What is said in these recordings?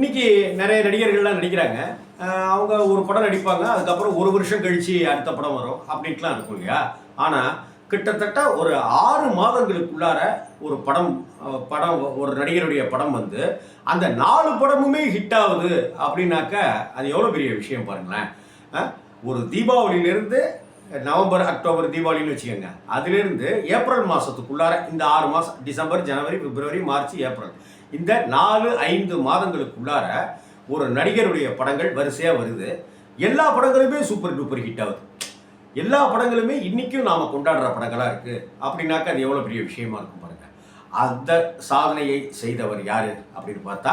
இன்னைக்கு நிறைய நடிகர்கள்லாம் நடிக்கிறாங்க. அவங்க ஒரு படம் நடிப்பாங்க அதுக்கப்புறம் ஒரு வருஷம் கழிச்சு அடுத்த படம் வரும் அப்படின்ட்டுலாம் இருக்கும் இல்லையா? ஆனால் கிட்டத்தட்ட ஒரு ஆறு மாதங்களுக்குள்ளார ஒரு படம் படம் ஒரு நடிகருடைய படம் வந்து அந்த நாலு படமுமே ஹிட் ஆகுது அப்படின்னாக்க அது எவ்வளோ பெரிய விஷயம் பாருங்களேன். ஒரு தீபாவளியிலிருந்து நவம்பர் அக்டோபர் தீபாவளின்னு வச்சுக்கோங்க. அதுலேருந்து ஏப்ரல் மாதத்துக்குள்ளார இந்த ஆறு மாதம் டிசம்பர் ஜனவரி பிப்ரவரி மார்ச் ஏப்ரல். இந்த நாலு ஐந்து மாதங்களுக்குள்ளார ஒரு நடிகருடைய படங்கள் வரிசையாக வருது. எல்லா படங்களுமே சூப்பர் டூப்பர் ஹிட் ஆகுது. எல்லா படங்களுமே இன்றைக்கும் நாம் கொண்டாடுற படங்களாக இருக்குது அப்படின்னாக்க அது எவ்வளோ பெரிய விஷயமா இருக்கும் பாருங்கள் அந்த சாதனையை செய்தவர் யார் அப்படின்னு பார்த்தா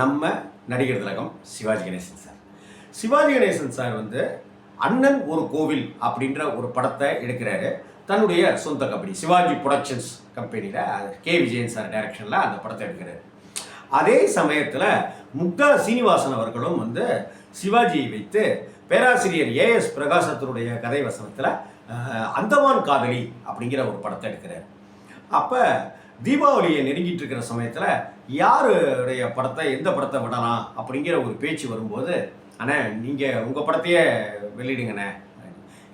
நம்ம நடிகர் திலகம் சிவாஜி கணேசன் சார். சிவாஜி கணேசன் சார் வந்து அண்ணன் ஒரு கோவில் அப்படின்ற ஒரு படத்தை எடுக்கிறாரு. தன்னுடைய சொந்த கம்பெனி சிவாஜி ப்ரொடக்ஷன்ஸ் கம்பெனியில் கே. விஜயன் சார் டைரக்ஷனில் அந்த படத்தை எடுக்கிறாரு. அதே சமயத்தில் முக்தா சீனிவாசன் அவர்களும் வந்து சிவாஜியை வைத்து பேராசிரியர் ஏஎஸ் பிரகாசத்தினுடைய கதை வசனத்தில் அந்தமான் காதலி அப்படிங்கிற ஒரு படத்தை எடுக்கிறார். அப்போ தீபாவளியை நெருங்கிட்டு இருக்கிற சமயத்தில் யாருடைய படத்தை எந்த படத்தை விடலாம் அப்படிங்கிற ஒரு பேச்சு வரும்போது அண்ணே நீங்கள் உங்கள் படத்தையே வெளியிடுங்கண்ணே.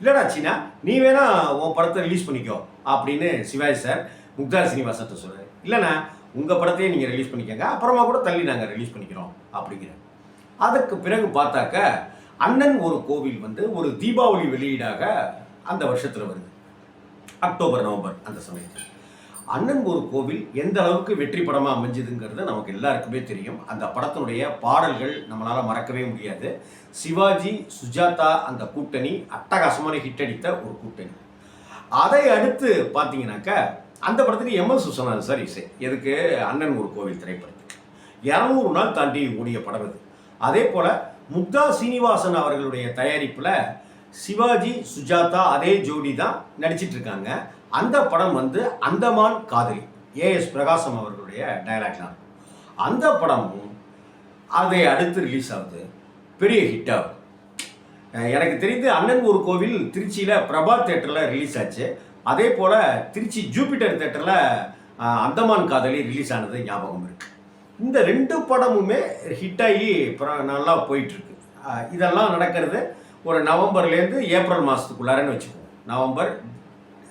இல்லைடா சீனா நீ வேணா உன் படத்தை ரிலீஸ் பண்ணிக்கோ அப்படின்னு சிவாஜி சார் முக்தார் சீனிவாசத்தை சொல்கிறார் இல்லைண்ணா உங்கள் படத்தையே நீங்கள் ரிலீஸ் பண்ணிக்கோங்க அப்புறமா கூட தள்ளி நாங்கள் ரிலீஸ் பண்ணிக்கிறோம் அப்படிங்கிற அதுக்கு பிறகு பார்த்தாக்க அண்ணன் ஒரு கோவில் வந்து ஒரு தீபாவளி வெளியீடாக அந்த வருஷத்தில் வருது. அக்டோபர் நவம்பர் அந்த சமயத்தில். அண்ணன் ஒரு கோவில் எந்த அளவுக்கு வெற்றி படமாக அமைஞ்சதுங்கிறது நமக்கு எல்லாருக்குமே தெரியும். அந்த படத்தினுடைய பாடல்கள் நம்மளால் மறக்கவே முடியாது. சிவாஜி சுஜாதா அந்த கூட்டணி அட்டகாசமான ஹிட் அடித்த ஒரு கூட்டணி. அதை அடுத்து பார்த்தீங்கன்னாக்கா அந்த படத்துக்கு எம் எஸ் சுசனான் சார் இசை. எதுக்கு? அண்ணன் ஒரு கோவில் திரைப்படத்துக்கு. இரநூறு நாள் தாண்டி ஓடிய படம் இது அதே போல் முக்தா சீனிவாசன் அவர்களுடைய தயாரிப்பில் சிவாஜி சுஜாதா அதே ஜோடி தான் நடிச்சிட்ருக்காங்க அந்த படம் வந்து அந்தமான் காதலி ஏஎஸ் பிரகாசம் அவர்களுடைய டைலாக்லாம் அந்த படமும் அதை அடுத்து ரிலீஸ் ஆகுது. பெரிய ஹிட் ஆகுது எனக்கு தெரிந்து அண்ணன் ஒரு கோவில் திருச்சியில் பிரபா தேட்டரில் ரிலீஸ் ஆச்சு. அதே போல் திருச்சி ஜூபிட்டர் தேட்டரில் அந்தமான் காதலி ரிலீஸ் ஆனது ஞாபகம் இருக்குது இந்த ரெண்டு படமுமே ஹிட் ஆகி நல்லா போயிட்டுருக்கு. இதெல்லாம் நடக்கிறது ஒரு நவம்பர்லேருந்து ஏப்ரல் மாதத்துக்குள்ளாரன்னு வச்சுக்குவோம் நவம்பர்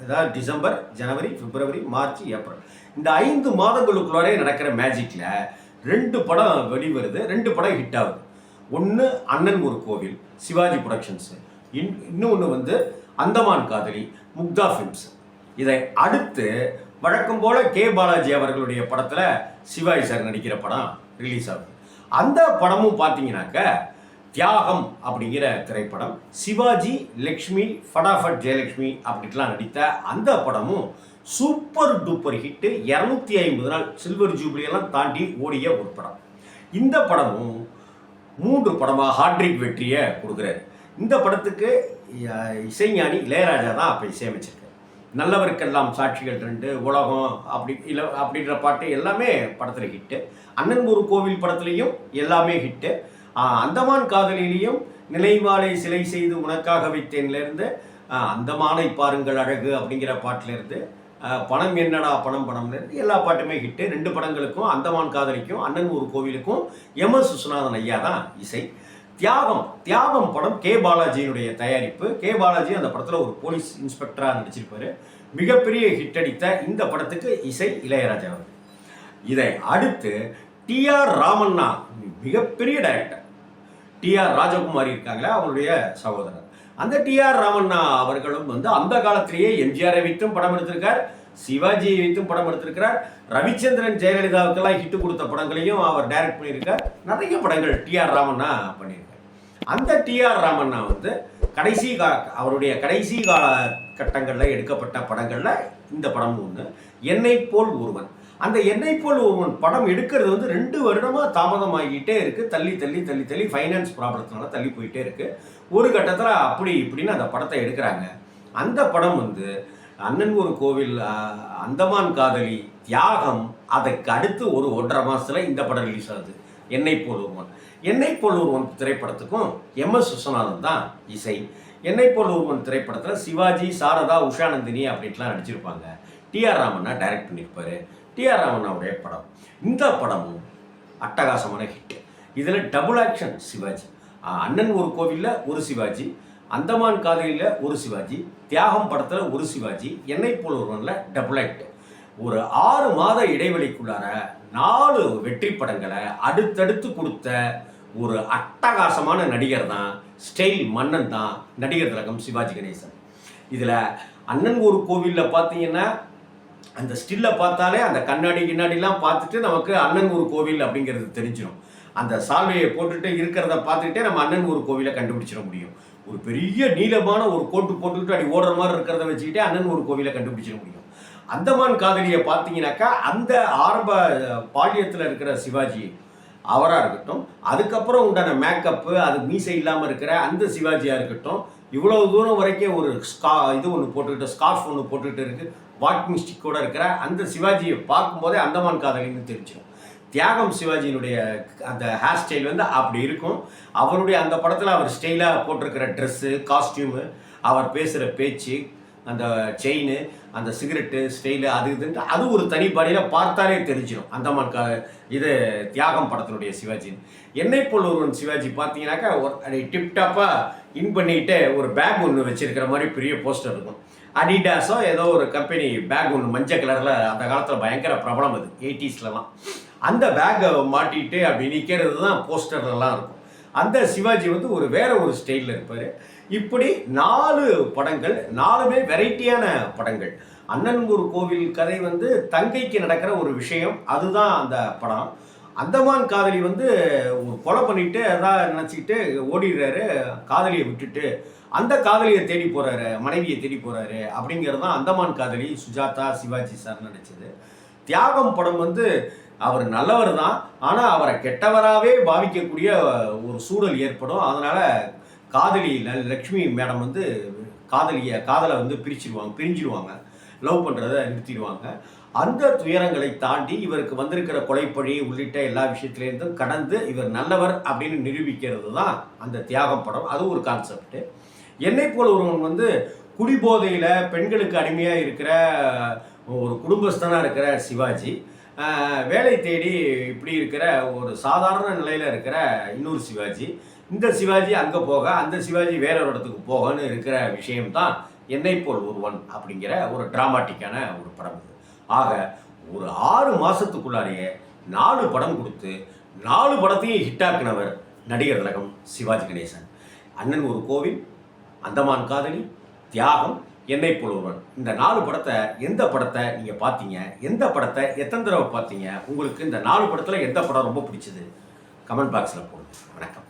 அதாவது டிசம்பர் ஜனவரி பிப்ரவரி மார்ச் ஏப்ரல். இந்த ஐந்து மாதங்களுக்குள்ளாரே நடக்கிற மேஜிக்கில் ரெண்டு படம் வெளிவருது ரெண்டு படம் ஹிட் ஆகுது. ஒன்று அண்ணன் ஒரு கோவில் சிவாஜி ப்ரொடக்ஷன்ஸு இன் இன்னொன்று வந்து அந்தமான் காதலி முக்தா ஃபிலிம்ஸ் இதை அடுத்து வழக்கம் போல் கே. பாலாஜி அவர்களுடைய படத்தில் சிவாஜி சார் நடிக்கிற படம் ரிலீஸ் ஆகுது. அந்த படமும் பார்த்தீங்கன்னாக்க தியாகம் அப்படிங்கிற திரைப்படம். சிவாஜி லக்ஷ்மி ஃபடாஃபட் ஜெயலக்ஷ்மி அப்படின்லாம் நடித்த அந்த படமும் சூப்பர் டூப்பர் ஹிட்டு இரநூத்தி ஐம்பது நாள் சில்வர் ஜூப்ளியெல்லாம் தாண்டி ஓடிய ஒரு படம். இந்த படமும் மூன்று படமாக ஹாட்ரிக் வெற்றியை கொடுக்குறாரு இந்த படத்துக்கு இசைஞானி இளையராஜா தான் அப்போ இசையமைச்சிருக்காரு. நல்லவருக்கெல்லாம் சாட்சிகள் ரெண்டு உலகம் அப்படி இல்லை அப்படின்ற பாட்டு எல்லாமே படத்தில் ஹிட்டு அண்ணன் ஒரு கோவில் படத்துலேயும் எல்லாமே ஹிட்டு அந்தமான் காதலிலையும் நிலைவாளை சிலை செய்து உனக்காக வைத்தேன்லேருந்து அந்தமானை பாருங்கள் அழகு அப்படிங்கிற பாட்டிலேருந்து பணம் என்னடா பணம் பணம்லேருந்து எல்லா பாட்டுமே ஹிட்டு. ரெண்டு படங்களுக்கும் அந்தமான் காதலிக்கும் அண்ணன் ஒரு கோவிலுக்கும் எம் எஸ் விஸ்வநாதன் ஐயா தான் இசை. தியாகம் தியாகம் படம் கே பாலாஜியினுடைய தயாரிப்பு. கே பாலாஜி அந்த படத்தில் ஒரு போலீஸ் இன்ஸ்பெக்டராக நடிச்சிருப்பாரு. மிகப்பெரிய ஹிட் அடித்த இந்த படத்துக்கு இசை இளையராஜா இதை அடுத்து டிஆர் ராமண்ணா மிகப்பெரிய டைரக்டர். டிஆர் ராஜகுமாரி இருக்காங்களே அவருடைய சகோதரர். அந்த டிஆர் ராமண்ணா அவர்களும் வந்து அந்த காலத்திலேயே எம்ஜிஆரை வைத்தும் படம் எடுத்திருக்கார் சிவாஜியை வைத்தும் படம் எடுத்திருக்கிறார். ரவிச்சந்திரன் ஜெயலலிதாவுக்கெல்லாம் ஹிட் கொடுத்த படங்களையும் அவர் டைரக்ட் பண்ணியிருக்கார். நிறைய படங்கள் டிஆர் ராமண்ணா பண்ணியிருக்கார். அந்த டிஆர் ராமண்ணா வந்து கடைசி கா அவருடைய கடைசி கால கட்டங்களில் எடுக்கப்பட்ட படங்களில் இந்த படம் ஒன்று என்னை போல் ஒருவன். அந்த என்னை போல் ஒருவன் படம் எடுக்கிறது வந்து ரெண்டு வருடமாக தாமதமாகிட்டே இருக்குது தள்ளி தள்ளி தள்ளி தள்ளி ஃபைனான்ஸ் ப்ராப்ளத்தினால தள்ளி போயிட்டே இருக்குது ஒரு கட்டத்தில் அப்படி இப்படின்னு அந்த படத்தை எடுக்கிறாங்க. அந்த படம் வந்து அண்ணன் ஒரு கோவில் அந்தமான் காதலி தியாகம் அதுக்கு அடுத்து ஒரு ஒன்றரை மாதத்தில் இந்த படம் ரிலீஸ் ஆகுது. என்னை போல் ஒருவன் என்னை போல் ஒருவன் திரைப்படத்துக்கும் எம் எஸ் விஸ்வநாதன் தான் இசை. என்னை போல் ஒருவன் திரைப்படத்தில் சிவாஜி சாரதா உஷாநந்தினி அப்படின்ட்டுலாம் நடிச்சிருப்பாங்க. டிஆர் ராமன்னா டைரக்ட் பண்ணியிருப்பாரு டிஆர் ராமனாவுடைய படம். இந்த படமும் அட்டகாசமான ஹிட் இதில் டபுள் ஆக்ஷன் சிவாஜி. அண்ணன் ஒரு கோவிலில் ஒரு சிவாஜி அந்தமான் காதலியில் ஒரு சிவாஜி தியாகம் படத்தில் ஒரு சிவாஜி என்னை போல் ஒருவனில் டபுள் ஆக்ட் ஒரு ஆறு மாத இடைவெளிக்குள்ளார நாலு வெற்றி படங்களை அடுத்தடுத்து கொடுத்த ஒரு அட்டகாசமான நடிகர் தான் ஸ்டைல் மன்னன் தான் நடிகர் திலகம் சிவாஜி கணேசன். இதில் அண்ணன் ஒரு கோவிலில் பார்த்தீங்கன்னா அந்த ஸ்டில்லை பார்த்தாலே அந்த கண்ணாடி கிண்ணாடிலாம் பார்த்துட்டு நமக்கு அண்ணன் கோவில் அப்படிங்கிறது தெரிஞ்சிடும் அந்த சால்வையை போட்டுட்டு இருக்கிறத பார்த்துக்கிட்டே நம்ம அண்ணன் கோவிலை கண்டுபிடிச்சிட முடியும். ஒரு பெரிய நீளமான ஒரு கோட்டு போட்டுக்கிட்டு அப்படி ஓடுற மாதிரி இருக்கிறத வச்சுக்கிட்டே அண்ணன் கோவிலை கண்டுபிடிச்சிட முடியும். அந்தமான் காதலியை பார்த்தீங்கன்னாக்கா அந்த ஆரம்ப பாலியத்தில் இருக்கிற சிவாஜி அவராக இருக்கட்டும் அதுக்கப்புறம் உண்டான மேக்கப்பு அது மீசை இல்லாமல் இருக்கிற அந்த சிவாஜியாக இருக்கட்டும் இவ்வளவு தூரம் வரைக்கும் ஒரு ஸ்கா இது ஒன்று போட்டுக்கிட்டு ஸ்கார்ஃப் ஒன்று போட்டுக்கிட்டு இருக்குது வாக்கிங் ஸ்டிக்கோடு இருக்கிற அந்த சிவாஜியை பார்க்கும்போதே அந்தமான் காதலின்னு தெரிஞ்சிடும் தியாகம் சிவாஜியினுடைய அந்த ஹேர் ஸ்டைல் வந்து அப்படி இருக்கும். அவருடைய அந்த படத்தில் அவர் ஸ்டைலாக போட்டிருக்கிற ட்ரெஸ்ஸு காஸ்டியூமு அவர் பேசுகிற பேச்சு அந்த செயின் அந்த சிகரெட்டு ஸ்டைலு அது இதுன்ட்டு அது ஒரு தனி பார்த்தாலே தெரிஞ்சிடும் அந்தமான் க இது தியாகம் படத்தினுடைய சிவாஜி என்னை போல் ஒருவன் சிவாஜி பார்த்தீங்கன்னாக்கா ஒரு டிப்டாப்பாக இன் பண்ணிட்டு ஒரு பேக் ஒன்று வச்சிருக்கிற மாதிரி பெரிய போஸ்டர் இருக்கும். அடிடாஸோ ஏதோ ஒரு கம்பெனி பேக் ஒன்று மஞ்சள் கலரில் அந்த காலத்தில் பயங்கர பிரபலம் அது எயிட்டிஸ்லலாம் அந்த பேக்கை மாட்டிட்டு அப்படி நிற்கிறது தான் போஸ்டர்லாம் இருக்கும். அந்த சிவாஜி வந்து ஒரு வேற ஒரு ஸ்டைலில் இருப்பார். இப்படி நாலு படங்கள் நாலுமே வெரைட்டியான படங்கள். அண்ணன்கூர் கோவில் கதை வந்து தங்கைக்கு நடக்கிற ஒரு விஷயம். அதுதான் அந்த படம். அந்தமான் காதலி வந்து ஒரு கொலை பண்ணிட்டு அதான் நினச்சிக்கிட்டு ஓடிடுறாரு. காதலியை விட்டுட்டு அந்த காதலியை தேடி போகிறாரு மனைவியை தேடி போகிறாரு அப்படிங்கிறது தான் அந்தமான் காதலி சுஜாதா சிவாஜி சார் நடிச்சது. தியாகம் படம் வந்து அவர் நல்லவர் தான். ஆனால் அவரை கெட்டவராகவே பாவிக்கக்கூடிய ஒரு சூழல் ஏற்படும். அதனால் காதலி லக்ஷ்மி மேடம் வந்து காதலியை காதலை வந்து பிரிச்சிடுவாங்க பிரிஞ்சிடுவாங்க லவ் பண்ணுறதை நிறுத்திடுவாங்க. அந்த துயரங்களை தாண்டி இவருக்கு வந்திருக்கிற கொலைப்பழி உள்ளிட்ட எல்லா விஷயத்துலேருந்தும் கடந்து இவர் நல்லவர் அப்படின்னு நிரூபிக்கிறது தான் அந்த தியாகம் படம். அது ஒரு கான்செப்ட் என்னை போல் ஒருவன் வந்து குடிபோதையில் பெண்களுக்கு அடிமையாக இருக்கிற ஒரு குடும்பஸ்தனாக இருக்கிற சிவாஜி வேலை தேடி இப்படி இருக்கிற ஒரு சாதாரண நிலையில் இருக்கிற இன்னொரு சிவாஜி இந்த சிவாஜி அங்கே போக அந்த சிவாஜி வேற ஒரு இடத்துக்கு போகன்னு இருக்கிற விஷயம்தான் என்னை போல் ஒருவன் அப்படிங்கிற ஒரு டிராமாட்டிக்கான ஒரு படம் இது. ஆக ஒரு ஆறு மாதத்துக்குள்ளாரையே நாலு படம் கொடுத்து நாலு படத்தையும் ஹிட்டாக்குனவர் நடிகர் திலகம் சிவாஜி கணேசன். அண்ணன் ஒரு கோவில் அந்தமான் காதலி தியாகம் என்னை போல் ஒருவன். இந்த நாலு படத்தை எந்த படத்தை நீங்கள் பார்த்தீங்க? எந்த படத்தை எத்தனை தடவை பார்த்தீங்க? உங்களுக்கு இந்த நாலு படத்தில் எந்த படம் ரொம்ப பிடிச்சது? கமெண்ட் பாக்ஸில் போடுங்க. வணக்கம்.